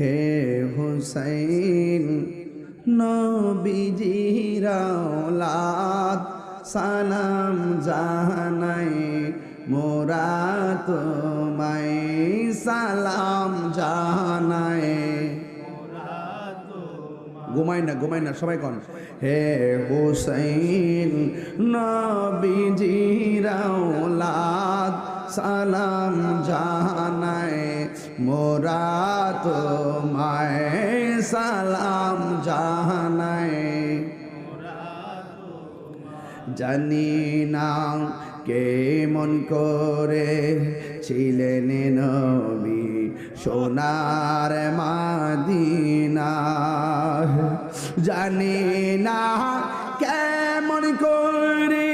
হে হুসাইন, নবীজির আওলাদ সালাম জাহানাই, মোরা তোমায় সালাম জাহানাই। ঘুমাই না ঘুমাই না, সবাই কন। হে হুসাইন, নবীজির আওলাদ সালাম জাহানায় মোরা তোমায় সালাম জাহানায় জানি না কেমন করে ছিলেন নবী, সোনার মাদিনা। জানি না কেমন করে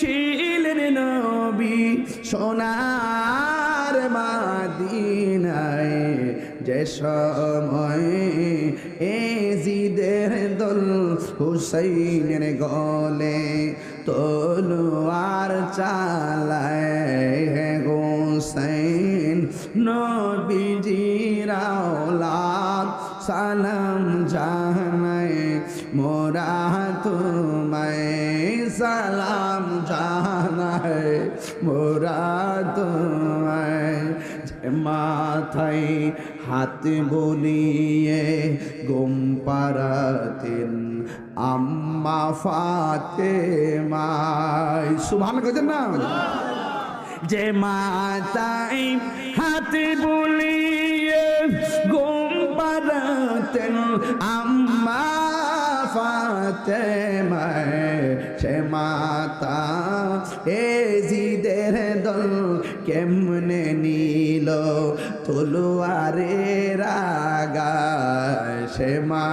ছিলেন নবী, সোনার মাদিনায় যে সময় এ জিদের দল হুসাইনের গলে তলোয়ার চালায় হুসাইন। নবীজির আওলাদ সালাম জানায়, মোরা তোমায় সালাম জানায় মোরা তোমায় যে মাথায় হাত বলিয়ে গুম পারাতেন আম্মা ফাতে মাই সুভান কেছেন না? যে মাতাই হাতে বলিয়ে গুম পারাতেন আম্মা ফাতে মায় সে মাতা এ জিদের দল কেমনে নীল তলোয়ারে রাগা সে মা